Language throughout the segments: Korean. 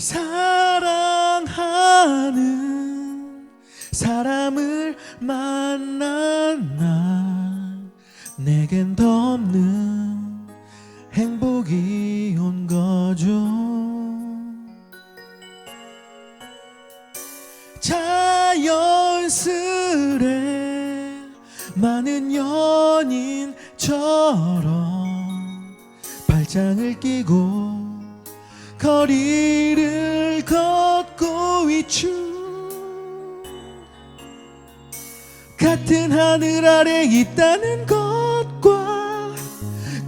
사랑하는 사람을 만난 나? 내겐 더 없는 행복이 온 거죠. 자연스레 많은 연인처럼 발장을 끼고 거리를 걷고 있죠 같은 하늘 아래 있다는 것과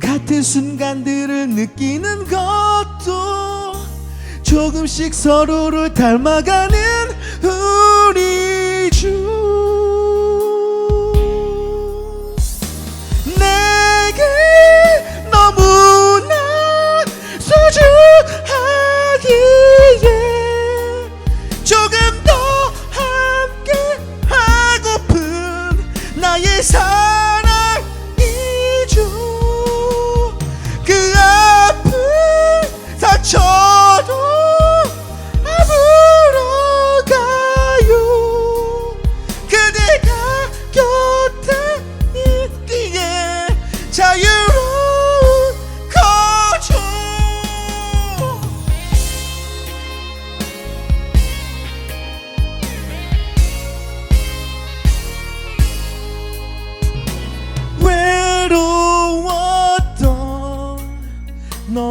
같은 순간들을 느끼는 것도 조금씩 서로를 닮아가는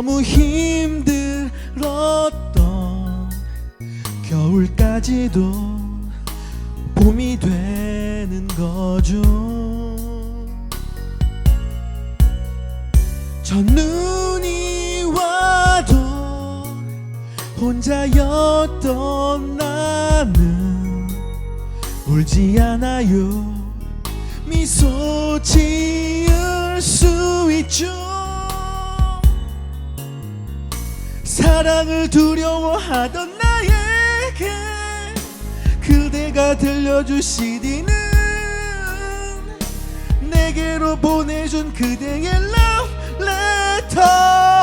너무 힘들었던 겨울까지도 봄이 되는 거죠. 첫눈이 와도 혼자였던 나는 울지 않아요. 미소 지을 수 있죠 사랑을 두려워하던 나에게 그대가 들려준 CD는 내게로 보내준 그대의 love letter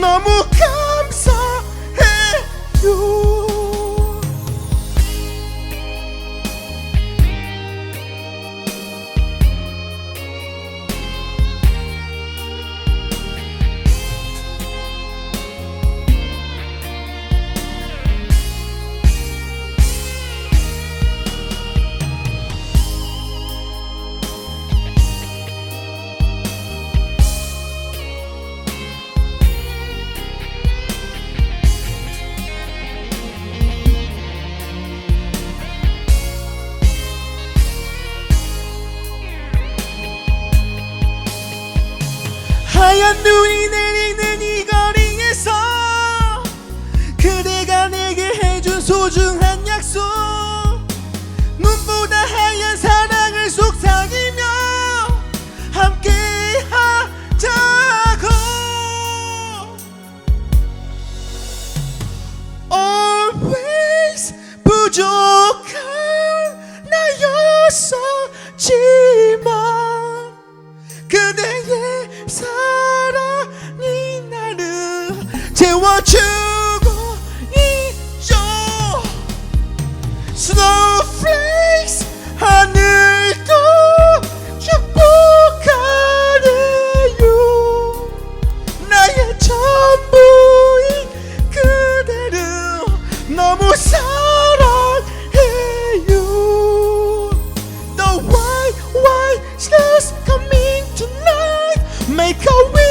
너 눈이 내리는 이 거리에서 그대가 내게 해준 소중한 약속 make a wish.